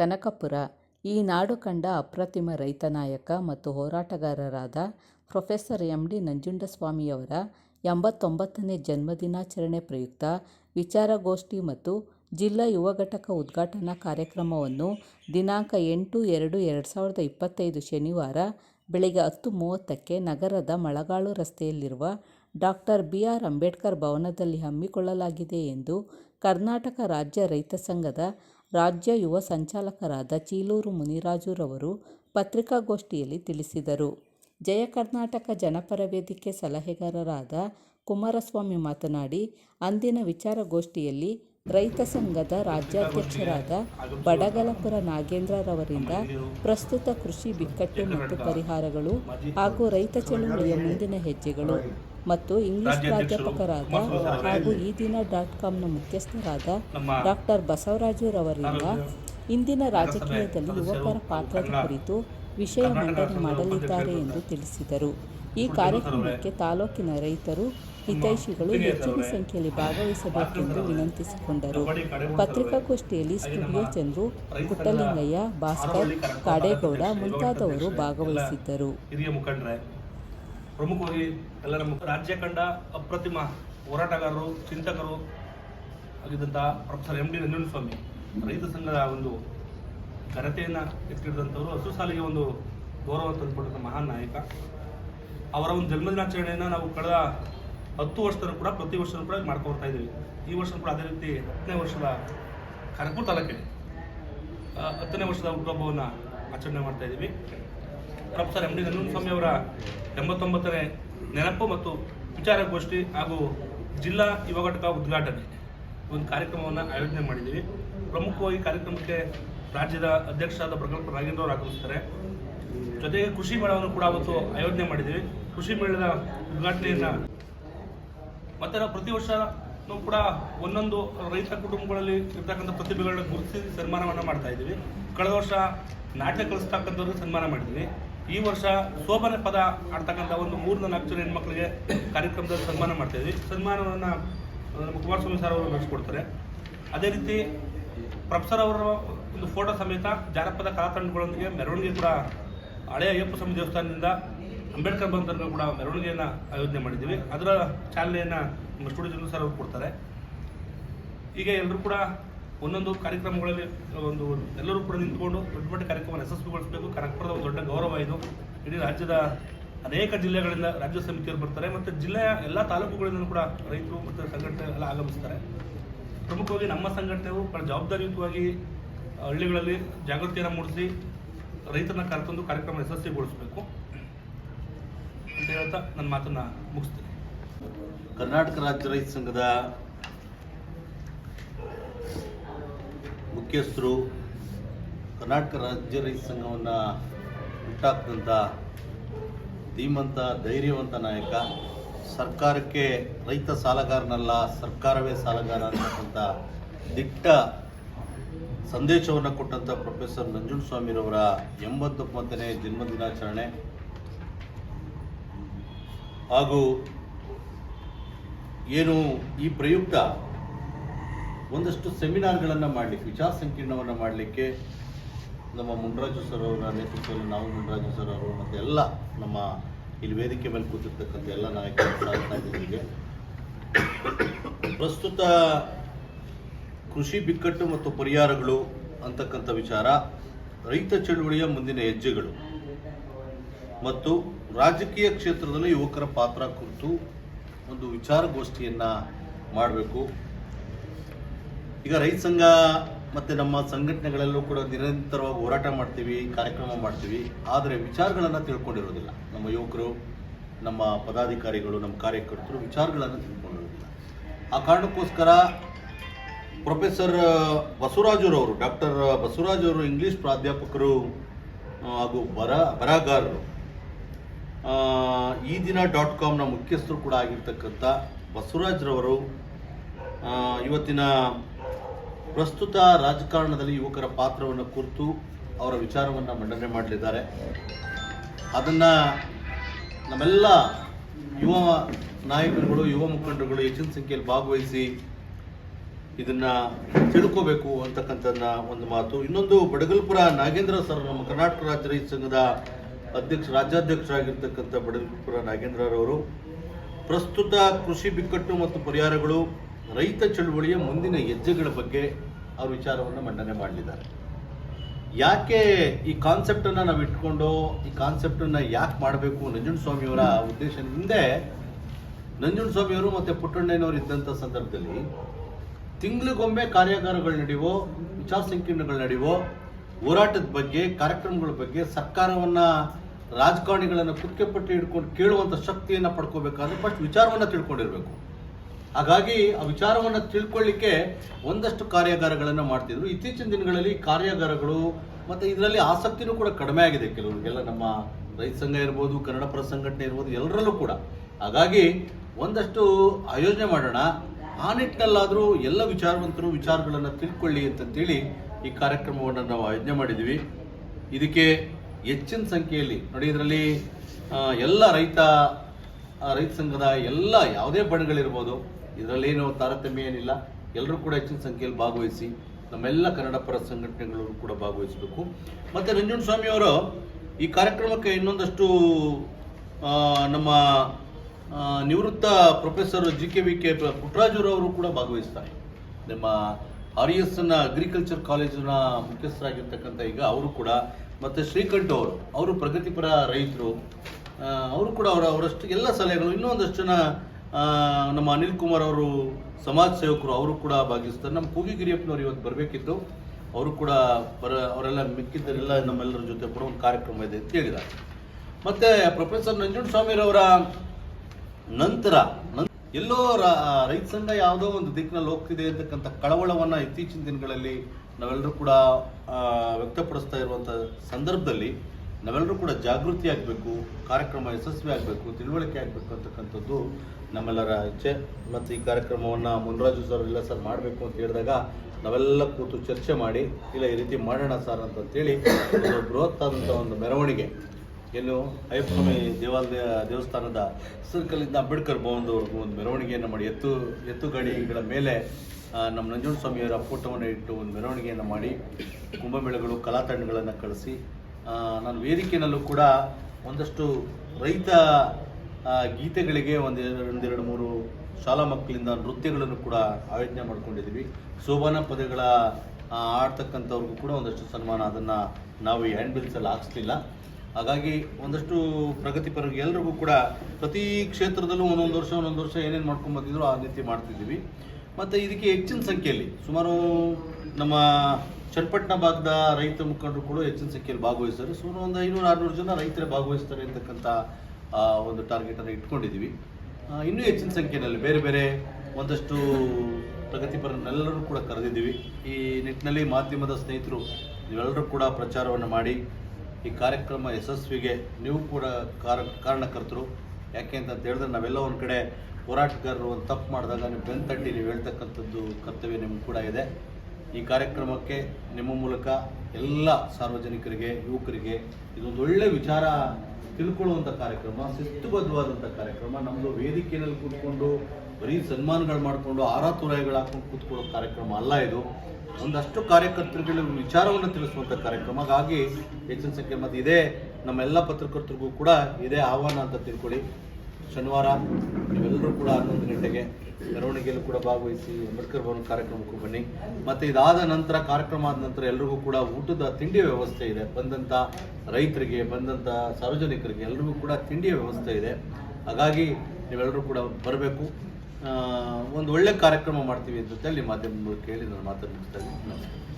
ಕನಕಪುರ, ಈ ನಾಡು ಕಂಡ ಅಪ್ರತಿಮ ರೈತ ನಾಯಕ ಮತ್ತು ಹೋರಾಟಗಾರರಾದ ಪ್ರೊಫೆಸರ್ ಎಂ ಡಿ ನಂಜುಂಡಸ್ವಾಮಿಯವರ ಎಂಬತ್ತೊಂಬತ್ತನೇ ಜನ್ಮದಿನಾಚರಣೆ ಪ್ರಯುಕ್ತ ವಿಚಾರಗೋಷ್ಠಿ ಮತ್ತು ಜಿಲ್ಲಾ ಯುವ ಘಟಕ ಉದ್ಘಾಟನಾ ಕಾರ್ಯಕ್ರಮವನ್ನು ದಿನಾಂಕ ಎಂಟು ಎರಡು ಎರಡು ಸಾವಿರದ ಇಪ್ಪತ್ತೈದು ಶನಿವಾರ ಬೆಳಗ್ಗೆ ಹತ್ತು ಮೂವತ್ತಕ್ಕೆ ನಗರದ ಮಳಗಾಳು ರಸ್ತೆಯಲ್ಲಿರುವ ಡಾಕ್ಟರ್ ಬಿ ಆರ್ ಅಂಬೇಡ್ಕರ್ ಭವನದಲ್ಲಿ ಹಮ್ಮಿಕೊಳ್ಳಲಾಗಿದೆ ಎಂದು ಕರ್ನಾಟಕ ರಾಜ್ಯ ರೈತ ಸಂಘದ ರಾಜ್ಯ ಯುವ ಸಂಚಾಲಕರಾದ ಚೀಲೂರು ಮುನಿರಾಜುರವರು ಪತ್ರಿಕಾಗೋಷ್ಠಿಯಲ್ಲಿ ತಿಳಿಸಿದರು. ಜಯ ಕರ್ನಾಟಕ ಜನಪರ ವೇದಿಕೆ ಸಲಹೆಗಾರರಾದ ಕುಮಾರಸ್ವಾಮಿ ಮಾತನಾಡಿ, ಅಂದಿನ ವಿಚಾರಗೋಷ್ಠಿಯಲ್ಲಿ ರೈತ ಸಂಘದ ರಾಜ್ಯಾಧ್ಯಕ್ಷರಾದ ಬಡಗಲಪುರ ನಾಗೇಂದ್ರರವರಿಂದ ಪ್ರಸ್ತುತ ಕೃಷಿ ಬಿಕ್ಕಟ್ಟು ಮತ್ತು ಪರಿಹಾರಗಳು ಹಾಗೂ ರೈತ ಚಳುವಳಿಯ ಮುಂದಿನ ಹೆಜ್ಜೆಗಳು ಮತ್ತು ಇಂಗ್ಲಿಷ್ ಪ್ರಾಧ್ಯಾಪಕರಾದ ಹಾಗೂ ಈ ದಿನ ಡಾಟ್ ಕಾಮ್ನ ಮುಖ್ಯಸ್ಥರಾದ ಡಾಕ್ಟರ್ ಬಸವರಾಜುರವರಿಂದ ಇಂದಿನ ರಾಜಕೀಯದಲ್ಲಿ ಯುವಕರ ಪಾತ್ರದ ಕುರಿತು ವಿಷಯ ಮಂಡನೆ ಮಾಡಲಿದ್ದಾರೆ ಎಂದು ತಿಳಿಸಿದರು. ಈ ಕಾರ್ಯಕ್ರಮಕ್ಕೆ ತಾಲೂಕಿನ ರೈತರು ಹಿತೈಷಿಗಳು ಹೆಚ್ಚಿನ ಸಂಖ್ಯೆಯಲ್ಲಿ ಭಾಗವಹಿಸಬೇಕೆಂದು ವಿನಂತಿಸಿಕೊಂಡರು. ಪತ್ರಿಕಾಗೋಷ್ಠಿಯಲ್ಲಿ ಸ್ಟುಡಿಯೋ ಚಂದ್ರು ಪುಟ್ಟಲಿಂಗಯ್ಯ ಭಾಸ್ಕರ್ ಕಾಡೇಗೌಡ ಮುಂತಾದವರು ಭಾಗವಹಿಸಿದ್ದರು. ಪ್ರಮುಖವಾಗಿ ಎಲ್ಲ ನಮ್ಮ ರಾಜ್ಯ ಕಂಡ ಅಪ್ರತಿಮ ಹೋರಾಟಗಾರರು, ಚಿಂತಕರು ಆಗಿದ್ದಂತಹ ಪ್ರೊಫೆಸರ್ ಎಂ ಡಿ ನಂಜುಂಡಸ್ವಾಮಿ. ರೈತ ಸಂಘದ ಒಂದು ಘನತೆಯನ್ನು ಎತ್ತಿಡಿದಂಥವರು ಹಸು ಸಾಲಿಗೆ ಒಂದು ಗೌರವ ತಂದುಕೊಟ್ಟಂಥ ಮಹಾನ್ ನಾಯಕ. ಅವರ ಒಂದು ಜನ್ಮದಿನಾಚರಣೆಯನ್ನು ನಾವು ಕಳೆದ ಹತ್ತು ವರ್ಷದಲ್ಲೂ ಕೂಡ, ಪ್ರತಿ ವರ್ಷದಲ್ಲೂ ಕೂಡ ಮಾಡ್ಕೊಳ್ತಾ ಇದ್ದೀವಿ. ಈ ವರ್ಷ ಕೂಡ ಅದೇ ರೀತಿ ಹತ್ತನೇ ವರ್ಷದ ಕನಕಪುರ ತಾಲೂಕಿನ ಹತ್ತನೇ ವರ್ಷದ ಹುಟ್ಟುಹಬ್ಬವನ್ನು ಆಚರಣೆ ಮಾಡ್ತಾ ಇದ್ದೀವಿ. ಪ್ರೊಫೆಸರ್ ಎಂ ಡಿ ಹನುಮಸ್ವಾಮಿ ಅವರ ಎಂಬತ್ತೊಂಬತ್ತನೇ ನೆನಪು ಮತ್ತು ವಿಚಾರಗೋಷ್ಠಿ ಹಾಗೂ ಜಿಲ್ಲಾ ಯುವ ಘಟಕ ಉದ್ಘಾಟನೆ. ಒಂದು ಕಾರ್ಯಕ್ರಮವನ್ನು ಆಯೋಜನೆ ಮಾಡಿದ್ದೀವಿ. ಪ್ರಮುಖವಾಗಿ ಕಾರ್ಯಕ್ರಮಕ್ಕೆ ರಾಜ್ಯದ ಅಧ್ಯಕ್ಷರಾದ ಪ್ರಕಲ್ಪ ನಾಗೇಂದ್ರ ಅವರು ಆಗಮಿಸ್ತಾರೆ. ಜೊತೆಗೆ ಕೃಷಿ ಮೇಳವನ್ನು ಕೂಡ ಅವತ್ತು ಆಯೋಜನೆ ಮಾಡಿದ್ದೀವಿ. ಕೃಷಿ ಮೇಳದ ಉದ್ಘಾಟನೆಯನ್ನು ಮತ್ತೆ ನಾವು ಪ್ರತಿ ವರ್ಷ ಕೂಡ ಒಂದೊಂದು ರೈತ ಕುಟುಂಬಗಳಲ್ಲಿ ಇರ್ತಕ್ಕಂಥ ಪ್ರತಿಭೆಗಳನ್ನ ಗುರುತಿಸಿ ಸನ್ಮಾನವನ್ನು ಮಾಡ್ತಾ ಇದ್ದೀವಿ. ಕಳೆದ ವರ್ಷ ನಾಟ್ಯ ಕಲಿಸ್ತಕ್ಕಂಥವ್ರಿಗೆ ಸನ್ಮಾನ ಮಾಡಿದ್ವಿ ಈ ವರ್ಷ ಸೋಬನ ಪದ ಆಡ್ತಕ್ಕಂಥ ಒಂದು ಮೂರು ನಾಲ್ಕು ಜನ ಹೆಣ್ಮಕ್ಳಿಗೆ ಕಾರ್ಯಕ್ರಮದಲ್ಲಿ ಸನ್ಮಾನ ಮಾಡ್ತಾ ಇದ್ವಿ. ಸನ್ಮಾನವನ್ನು ನಮ್ಮ ಕುಮಾರಸ್ವಾಮಿ ಸರ್ ಅವರು ನಡೆಸ್ಕೊಡ್ತಾರೆ. ಅದೇ ರೀತಿ ಪ್ರೊಫೆಸರ್ ಅವರ ಒಂದು ಫೋಟೋ ಸಮೇತ ಜಾನಪದ ಕಲಾತಂಡಗಳೊಂದಿಗೆ ಮೆರವಣಿಗೆ ಕೂಡ ಹಳೆಯ ಅಯ್ಯಪ್ಪ ಸ್ವಾಮಿ ದೇವಸ್ಥಾನದಿಂದ ಅಂಬೇಡ್ಕರ್ ಬಂಧನ ಕೂಡ ಮೆರವಣಿಗೆಯನ್ನು ಆಯೋಜನೆ ಮಾಡಿದ್ದೀವಿ. ಅದರ ಚಾಲನೆಯನ್ನು ನಮ್ಮ ಸ್ಟುಡಿಯೋ ಸರ್ ಅವರು ಕೊಡ್ತಾರೆ. ಹೀಗೆ ಎಲ್ಲರೂ ಕೂಡ ಒಂದೊಂದು ಕಾರ್ಯಕ್ರಮಗಳಲ್ಲಿ ಒಂದು ಎಲ್ಲರೂ ಕೂಡ ನಿಂತ್ಕೊಂಡು ದೊಡ್ಡ ಮಟ್ಟ ಕಾರ್ಯಕ್ರಮವನ್ನು ಯಶಸ್ವಿಗೊಳಿಸಬೇಕು. ಕನಕಪುರದ ಒಂದು ದೊಡ್ಡ ಗೌರವ ಇದು. ಇಡೀ ರಾಜ್ಯದ ಅನೇಕ ಜಿಲ್ಲೆಗಳಿಂದ ರಾಜ್ಯ ಸಮಿತಿಯವರು ಬರ್ತಾರೆ ಮತ್ತು ಜಿಲ್ಲೆಯ ಎಲ್ಲ ತಾಲೂಕುಗಳಿಂದ ಕೂಡ ರೈತರು ಮತ್ತು ಸಂಘಟನೆ ಎಲ್ಲ ಆಗಮಿಸ್ತಾರೆ. ಪ್ರಮುಖವಾಗಿ ನಮ್ಮ ಸಂಘಟನೆಯು ಬಹಳ ಜವಾಬ್ದಾರಿಯುತವಾಗಿ ಹಳ್ಳಿಗಳಲ್ಲಿ ಜಾಗೃತಿಯನ್ನು ಮೂಡಿಸಿ ರೈತರನ್ನ ಕರೆತಂದು ಕಾರ್ಯಕ್ರಮ ಯಶಸ್ವಿಗೊಳಿಸಬೇಕು. ಅಂತ ಹೇಳ್ತಾ ನನ್ನ ಮಾತನ್ನು ಮುಗಿಸ್ತೀನಿ. ಕರ್ನಾಟಕ ರಾಜ್ಯ ರೈತ ಸಂಘದ ಮುಖ್ಯಸ್ಥರು ಕರ್ನಾಟಕ ರಾಜ್ಯ ರೈತ ಸಂಘವನ್ನು ಹುಟ್ಟಾಕಿದಂಥ ಧೀಮಂತ, ಧೈರ್ಯವಂತ ನಾಯಕ, ಸರ್ಕಾರಕ್ಕೆ ರೈತ ಸಾಲಗಾರನಲ್ಲ, ಸರ್ಕಾರವೇ ಸಾಲಗಾರ ಅಂತಕ್ಕಂಥ ದಿಟ್ಟ ಸಂದೇಶವನ್ನು ಕೊಟ್ಟಂಥ ಪ್ರೊಫೆಸರ್ ನಂಜುಂಡಸ್ವಾಮಿರವರ ಎಂಬತ್ತೊಂಬತ್ತನೇ ಜನ್ಮದಿನಾಚರಣೆ. ಹಾಗೂ ಏನು ಈ ಪ್ರಯುಕ್ತ ಒಂದಷ್ಟು ಸೆಮಿನಾರ್ಗಳನ್ನು ಮಾಡಲಿಕ್ಕೆ, ವಿಚಾರ ಸಂಕೀರ್ಣವನ್ನು ಮಾಡಲಿಕ್ಕೆ ನಮ್ಮ ಮುನ್ರಾಜು ಸರ್ ಅವರ ನೇತೃತ್ವದಲ್ಲಿ ನಾವು ಮುನ್ರಾಜು ಸರ್ ಅವರು ಮತ್ತು ಎಲ್ಲ ನಮ್ಮ ಇಲ್ಲಿ ವೇದಿಕೆ ಮೇಲೆ ಕೂತಿರ್ತಕ್ಕಂಥ ಎಲ್ಲ ನಾಯಕರು ಪ್ರಸ್ತುತ ಕೃಷಿ ಬಿಕ್ಕಟ್ಟು ಮತ್ತು ಪರಿಹಾರಗಳು ಅಂತಕ್ಕಂಥ ವಿಚಾರ, ರೈತ ಚಳುವಳಿಯ ಮುಂದಿನ ಹೆಜ್ಜೆಗಳು ಮತ್ತು ರಾಜಕೀಯ ಕ್ಷೇತ್ರದಲ್ಲಿ ಯುವಕರ ಪಾತ್ರ ಕುರಿತು ಒಂದು ವಿಚಾರಗೋಷ್ಠಿಯನ್ನು ಮಾಡಬೇಕು. ಈಗ ರೈತ ಸಂಘ ಮತ್ತು ನಮ್ಮ ಸಂಘಟನೆಗಳಲ್ಲೂ ಕೂಡ ನಿರಂತರವಾಗಿ ಹೋರಾಟ ಮಾಡ್ತೀವಿ, ಕಾರ್ಯಕ್ರಮ ಮಾಡ್ತೀವಿ. ಆದರೆ ವಿಚಾರಗಳನ್ನು ತಿಳ್ಕೊಂಡಿರೋದಿಲ್ಲ ನಮ್ಮ ಯುವಕರು, ನಮ್ಮ ಪದಾಧಿಕಾರಿಗಳು, ನಮ್ಮ ಕಾರ್ಯಕರ್ತರು ವಿಚಾರಗಳನ್ನು ತಿಳ್ಕೊಂಡಿರೋದಿಲ್ಲ ಆ ಕಾರಣಕ್ಕೋಸ್ಕರ ಪ್ರೊಫೆಸರ್ ಬಸವರಾಜರವರು, ಡಾಕ್ಟರ್ ಬಸವರಾಜವರು ಇಂಗ್ಲೀಷ್ ಪ್ರಾಧ್ಯಾಪಕರು ಹಾಗೂ ಬರ, ಬರಹಗಾರರು ಈ ದಿನ ಡಾಟ್ ಕಾಮ್ನ ಮುಖ್ಯಸ್ಥರು ಕೂಡ ಆಗಿರ್ತಕ್ಕಂಥ ಬಸವರಾಜ್ರವರು ಇವತ್ತಿನ ಪ್ರಸ್ತುತ ರಾಜಕಾರಣದಲ್ಲಿ ಯುವಕರ ಪಾತ್ರವನ್ನು ಕುರಿತು ಅವರ ವಿಚಾರವನ್ನು ಮಂಡನೆ ಮಾಡಲಿದ್ದಾರೆ. ಅದನ್ನು ನಮ್ಮೆಲ್ಲ ಯುವ ನಾಯಕರುಗಳು, ಯುವ ಮುಖಂಡರುಗಳು ಹೆಚ್ಚಿನ ಸಂಖ್ಯೆಯಲ್ಲಿ ಭಾಗವಹಿಸಿ ಇದನ್ನ ತಿಳ್ಕೋಬೇಕು ಅಂತಕ್ಕಂಥದ್ದನ್ನ ಒಂದು ಮಾತು. ಇನ್ನೊಂದು, ಬಡಗಲ್ಪುರ ನಾಗೇಂದ್ರ ಸರ್ ನಮ್ಮ ಕರ್ನಾಟಕ ರಾಜ್ಯ ರೈತ ಸಂಘದ ಅಧ್ಯಕ್ಷ, ರಾಜ್ಯಾಧ್ಯಕ್ಷರಾಗಿರ್ತಕ್ಕಂಥ ಬಡಗಲ್ಪುರ ನಾಗೇಂದ್ರರವರು ಪ್ರಸ್ತುತ ಕೃಷಿ ಬಿಕ್ಕಟ್ಟು ಮತ್ತು ಪರಿಹಾರಗಳು ರೈತ ಚಳುವಳಿಯ ಮುಂದಿನ ಹೆಜ್ಜೆಗಳ ಬಗ್ಗೆ ಅವರು ವಿಚಾರವನ್ನು ಮಂಡನೆ ಮಾಡಲಿದ್ದಾರೆ. ಯಾಕೆ ಈ ಕಾನ್ಸೆಪ್ಟನ್ನು ನಾವು ಇಟ್ಕೊಂಡು, ಈ ಕಾನ್ಸೆಪ್ಟನ್ನು ಯಾಕೆ ಮಾಡಬೇಕು ನಂಜುಂಡಸ್ವಾಮಿಯವರ ಉದ್ದೇಶ ಹಿಂದೆ ನಂಜುಂಡಸ್ವಾಮಿಯವರು ಮತ್ತು ಪುಟ್ಟಣ್ಣಯ್ಯನವರು ಇದ್ದಂಥ ಸಂದರ್ಭದಲ್ಲಿ ತಿಂಗಳಿಗೊಮ್ಮೆ ಕಾರ್ಯಾಗಾರಗಳು ನಡೆಯುವೋ, ವಿಚಾರ ಸಂಕಿರಣಗಳು ನಡೆಯುವೋ, ಹೋರಾಟದ ಬಗ್ಗೆ, ಕಾರ್ಯಕ್ರಮಗಳ ಬಗ್ಗೆ ಸರ್ಕಾರವನ್ನ ರಾಜಕಾರಣಿಗಳನ್ನು ಪಟ್ಟಿ ಹಿಡ್ಕೊಂಡು ಕೇಳುವಂಥ ಶಕ್ತಿಯನ್ನು ಪಡ್ಕೋಬೇಕಾದ್ರೆ ಫಸ್ಟ್ ವಿಚಾರವನ್ನು ತಿಳ್ಕೊಂಡಿರ್ಬೇಕು. ಹಾಗಾಗಿ ಆ ವಿಚಾರವನ್ನು ತಿಳ್ಕೊಳ್ಳಿಕ್ಕೆ ಒಂದಷ್ಟು ಕಾರ್ಯಾಗಾರಗಳನ್ನು ಮಾಡ್ತಿದ್ರು. ಇತ್ತೀಚಿನ ದಿನಗಳಲ್ಲಿ ಕಾರ್ಯಾಗಾರಗಳು ಮತ್ತು ಇದರಲ್ಲಿ ಆಸಕ್ತಿನೂ ಕೂಡ ಕಡಿಮೆ ಆಗಿದೆ. ಕೆಲವರಿಗೆಲ್ಲ ನಮ್ಮ ರೈತ ಸಂಘ ಇರ್ಬೋದು, ಕನ್ನಡ ಪರ ಸಂಘಟನೆ ಇರ್ಬೋದು, ಎಲ್ಲರಲ್ಲೂ ಕೂಡ. ಹಾಗಾಗಿ ಒಂದಷ್ಟು ಆಯೋಜನೆ ಮಾಡೋಣ. ಆ ನಿಟ್ಟಿನಲ್ಲಾದರೂ ಎಲ್ಲ ವಿಚಾರವಂತರು ವಿಚಾರಗಳನ್ನು ತಿಳ್ಕೊಳ್ಳಿ ಅಂತಂತೇಳಿ ಈ ಕಾರ್ಯಕ್ರಮವನ್ನು ನಾವು ಆಯೋಜನೆ ಮಾಡಿದ್ದೀವಿ. ಇದಕ್ಕೆ ಹೆಚ್ಚಿನ ಸಂಖ್ಯೆಯಲ್ಲಿ ನೋಡಿ ಇದರಲ್ಲಿ ಎಲ್ಲ ರೈತ ರೈತ ಸಂಘದ ಎಲ್ಲ ಯಾವುದೇ ಬಣಗಳಿರ್ಬೋದು ಇದರಲ್ಲೇನು ತಾರತಮ್ಯ ಏನಿಲ್ಲ ಎಲ್ಲರೂ ಕೂಡ ಹೆಚ್ಚಿನ ಸಂಖ್ಯೆಯಲ್ಲಿ ಭಾಗವಹಿಸಿ ನಮ್ಮೆಲ್ಲ ಕನ್ನಡ ಪರ ಸಂಘಟನೆಗಳು ಕೂಡ ಭಾಗವಹಿಸಬೇಕು. ಮತ್ತು ನಂಜುಂಡಸ್ವಾಮಿ ಅವರು ಈ ಕಾರ್ಯಕ್ರಮಕ್ಕೆ ಇನ್ನೊಂದಷ್ಟು ನಮ್ಮ ನಿವೃತ್ತ professor G K V K ಪುಟ್ಟರಾಜುರವರು ಕೂಡ ಭಾಗವಹಿಸ್ತಾರೆ. ನಮ್ಮ ಆರ್ ಎಸ್ ಎನ್ ಅಗ್ರಿಕಲ್ಚರ್ ಕಾಲೇಜಿನ ಮುಖ್ಯಸ್ಥರಾಗಿರ್ತಕ್ಕಂಥ ಈಗ ಅವರು ಕೂಡ, ಮತ್ತು ಶ್ರೀಕಂಠ ಅವರು ಅವರು ಪ್ರಗತಿಪರ ರೈತರು ಅವರು ಕೂಡ ಅವರ, ಅವರಷ್ಟು ಎಲ್ಲ ಸಲಹೆಗಳು ಇನ್ನೂ ಒಂದಷ್ಟು ಜನ ನಮ್ಮ ಅನಿಲ್ ಕುಮಾರ್ ಅವರು ಸಮಾಜ ಸೇವಕರು, ಅವರು ಕೂಡ ಭಾಗಿಸ್ತಾರೆ. ನಮ್ಮ ಕೂಗಿಗಿರಿಯಪ್ಪನವ್ರು ಇವತ್ತು ಬರಬೇಕಿತ್ತು. ಅವರು ಕೂಡ ಬರ, ಅವರೆಲ್ಲ ಮಿಕ್ಕಿದ್ದರೆಲ್ಲ ನಮ್ಮೆಲ್ಲರ ಜೊತೆ ಕೂಡ ಒಂದು ಕಾರ್ಯಕ್ರಮ ಇದೆ ಅಂತ ಹೇಳಿದ್ದಾರೆ. ಮತ್ತೆ ಪ್ರೊಫೆಸರ್ ನಂಜುಂಡಸ್ವಾಮಿರವರ ನಂತರ ಎಲ್ಲೋ ರೈತ ಸಂಘ ಯಾವುದೋ ಒಂದು ದಿಕ್ಕಿನಲ್ಲಿ ಹೋಗ್ತಿದೆ ಅಂತಕ್ಕಂಥ ಕಳವಳವನ್ನು ಇತ್ತೀಚಿನ ದಿನಗಳಲ್ಲಿ ನಾವೆಲ್ಲರೂ ಕೂಡ ವ್ಯಕ್ತಪಡಿಸ್ತಾ ಇರುವಂಥ ಸಂದರ್ಭದಲ್ಲಿ ನಾವೆಲ್ಲರೂ ಕೂಡ ಜಾಗೃತಿ ಆಗಬೇಕು, ಕಾರ್ಯಕ್ರಮ ಯಶಸ್ವಿ ಆಗಬೇಕು, ತಿಳುವಳಿಕೆ ಆಗಬೇಕು ಅಂತಕ್ಕಂಥದ್ದು ನಮ್ಮೆಲ್ಲರ ಇಚ್ಛೆ ಮತ್ತು ಈ ಕಾರ್ಯಕ್ರಮವನ್ನು ಮುನ್ರಾಜು ಸರ್ ಇಲ್ಲ ಸರ್ ಮಾಡಬೇಕು ಅಂತ ಹೇಳಿದಾಗ ನಾವೆಲ್ಲ ಕೂತು ಚರ್ಚೆ ಮಾಡಿ, ಇಲ್ಲ ಈ ರೀತಿ ಮಾಡೋಣ ಸರ್ ಅಂತಂತೇಳಿ ಒಂದು ಬೃಹತ್ತಾದಂಥ ಒಂದು ಮೆರವಣಿಗೆ. ಏನು ಅಯ್ಯಪ್ಪ ಸ್ವಾಮಿ ದೇವಾಲಯ, ದೇವಸ್ಥಾನದ ಸರ್ಕಲಿಂದ ಅಂಬೇಡ್ಕರ್ ಭವನದವರೆಗೂ ಒಂದು ಮೆರವಣಿಗೆಯನ್ನು ಮಾಡಿ, ಎತ್ತು ಎತ್ತು ಗಾಡಿಗಳ ಮೇಲೆ ನಮ್ಮ ನಂಜುಂಡ ಸ್ವಾಮಿಯವರ ಫೋಟೋವನ್ನು ಇಟ್ಟು ಒಂದು ಮೆರವಣಿಗೆಯನ್ನು ಮಾಡಿ, ಕುಂಭಮೇಳಗಳು, ಕಲಾತಂಡಗಳನ್ನು ಕಳಿಸಿ ನಾನು ವೇದಿಕೆಯಲ್ಲೂ ಕೂಡ ಒಂದಷ್ಟು ರೈತ ಗೀತೆಗಳಿಗೆ ಒಂದು ಒಂದೆರಡು ಮೂರು ಶಾಲಾ ಮಕ್ಕಳಿಂದ ನೃತ್ಯಗಳನ್ನು ಕೂಡ ಆಯೋಜನೆ ಮಾಡ್ಕೊಂಡಿದ್ದೀವಿ. ಸೋಬಾನ ಪದಗಳ ಆಡ್ತಕ್ಕಂಥವ್ರಿಗೂ ಕೂಡ ಒಂದಷ್ಟು ಸನ್ಮಾನ ಅದನ್ನು ನಾವು ಈ ಹ್ಯಾಂಡ್ ಬಿಲ್ಸಲ್ಲಿ ಹಾಕ್ಸ್ಲಿಲ್ಲ. ಹಾಗಾಗಿ ಒಂದಷ್ಟು ಪ್ರಗತಿಪರ ಎಲ್ರಿಗೂ ಕೂಡ ಪ್ರತಿ ಕ್ಷೇತ್ರದಲ್ಲೂ ಒಂದೊಂದು ವರ್ಷ ಒಂದೊಂದು ವರ್ಷ ಏನೇನು ಮಾಡ್ಕೊಂಡು ಬಂದಿದ್ರು ಆ ರೀತಿ ಮಾಡ್ತಿದ್ದೀವಿ. ಮತ್ತು ಇದಕ್ಕೆ ಹೆಚ್ಚಿನ ಸಂಖ್ಯೆಯಲ್ಲಿ ಸುಮಾರು ನಮ್ಮ ಚನ್ನಪಟ್ಟಣ ಭಾಗದ ರೈತ ಮುಖಂಡರು ಕೂಡ ಹೆಚ್ಚಿನ ಸಂಖ್ಯೆಯಲ್ಲಿ ಭಾಗವಹಿಸ್ತಾರೆ. ಸುಮಾರು ಒಂದು ಐನೂರು, ಆರುನೂರು ಜನ ರೈತರೇ ಭಾಗವಹಿಸ್ತಾರೆ ಅಂತಕ್ಕಂಥ ಒಂದು ಟಾರ್ಗೆಟನ್ನು ಇಟ್ಕೊಂಡಿದ್ದೀವಿ. ಇನ್ನೂ ಹೆಚ್ಚಿನ ಸಂಖ್ಯೆಯಲ್ಲಿ ಬೇರೆ ಬೇರೆ ಒಂದಷ್ಟು ಪ್ರಗತಿಪರನ್ನೆಲ್ಲರೂ ಕೂಡ ಕರೆದಿದ್ದೀವಿ. ಈ ನಿಟ್ಟಿನಲ್ಲಿ ಮಾಧ್ಯಮದ ಸ್ನೇಹಿತರು, ನೀವೆಲ್ಲರೂ ಕೂಡ ಪ್ರಚಾರವನ್ನು ಮಾಡಿ, ಈ ಕಾರ್ಯಕ್ರಮ ಯಶಸ್ವಿಗೆ ನೀವು ಕೂಡ ಕಾರ ಕಾರಣಕರ್ತರು. ಯಾಕೆ ಅಂತ ಹೇಳಿದ್ರೆ ನಾವೆಲ್ಲ ಒಂದು ಕಡೆ ಹೋರಾಟಗಾರರು ಒಂದು ತಪ್ಪು ಮಾಡಿದಾಗ ನೀವು ಬೆಂತಟ್ಟಿ ತಟ್ಟಿ ನೀವು ಹೇಳ್ತಕ್ಕಂಥದ್ದು ಕರ್ತವ್ಯ ನಿಮ್ಗೆ ಕೂಡ ಇದೆ. ಈ ಕಾರ್ಯಕ್ರಮಕ್ಕೆ ನಿಮ್ಮ ಮೂಲಕ ಎಲ್ಲ ಸಾರ್ವಜನಿಕರಿಗೆ, ಯುವಕರಿಗೆ ಇದೊಂದು ಒಳ್ಳೆ ವಿಚಾರ ತಿಳ್ಕೊಳ್ಳುವಂಥ ಕಾರ್ಯಕ್ರಮ ಶಿಸ್ತುಬದ್ಧವಾದಂಥ ಕಾರ್ಯಕ್ರಮ. ನಮ್ಮದು ವೇದಿಕೆಯಲ್ಲಿ ಕೂತ್ಕೊಂಡು ಬರೀ ಸನ್ಮಾನಗಳು ಮಾಡಿಕೊಂಡು ಆರಾತುರಾಯಿಗಳು ಹಾಕೊಂಡು ಕೂತ್ಕೊಳ್ಳೋ ಕಾರ್ಯಕ್ರಮ ಅಲ್ಲ ಇದು. ಒಂದಷ್ಟು ಕಾರ್ಯಕರ್ತರುಗಳು ವಿಚಾರವನ್ನು ತಿಳಿಸುವಂಥ ಕಾರ್ಯಕ್ರಮ. ಹಾಗಾಗಿ ಹೆಚ್ಚಿನ ಸಂಖ್ಯೆ ಮತ್ತು ಇದೇ ನಮ್ಮೆಲ್ಲ ಪತ್ರಕರ್ತರಿಗೂ ಕೂಡ ಇದೇ ಆಹ್ವಾನ ಅಂತ ತಿಳ್ಕೊಳ್ಳಿ. ಶನಿವಾರ ನೀವೆಲ್ಲರೂ ಕೂಡ ಹನ್ನೊಂದು ಗಂಟೆಗೆ ಮೆರವಣಿಗೆಯಲ್ಲೂ ಕೂಡ ಭಾಗವಹಿಸಿ ಅಂಬೇಡ್ಕರ್ ಭವನ ಕಾರ್ಯಕ್ರಮಕ್ಕೂ ಬನ್ನಿ. ಮತ್ತು ಇದಾದ ನಂತರ, ಕಾರ್ಯಕ್ರಮ ಆದ ನಂತರ ಎಲ್ರಿಗೂ ಕೂಡ ಊಟದ ತಿಂಡಿಯ ವ್ಯವಸ್ಥೆ ಇದೆ. ಬಂದಂಥ ರೈತರಿಗೆ ಬಂದಂಥ ಸಾರ್ವಜನಿಕರಿಗೆ ಎಲ್ರಿಗೂ ಕೂಡ ತಿಂಡಿಯ ವ್ಯವಸ್ಥೆ ಇದೆ. ಹಾಗಾಗಿ ನೀವೆಲ್ಲರೂ ಕೂಡ ಬರಬೇಕು. ಒಂದು ಒಳ್ಳೆ ಕಾರ್ಯಕ್ರಮ ಮಾಡ್ತೀವಿ ಅಂತ ಹೇಳಿ ಮಾಧ್ಯಮ ಕೇಳಿ ನಾನು ಇದ್ದೀನಿ. ನಮಸ್ಕಾರ.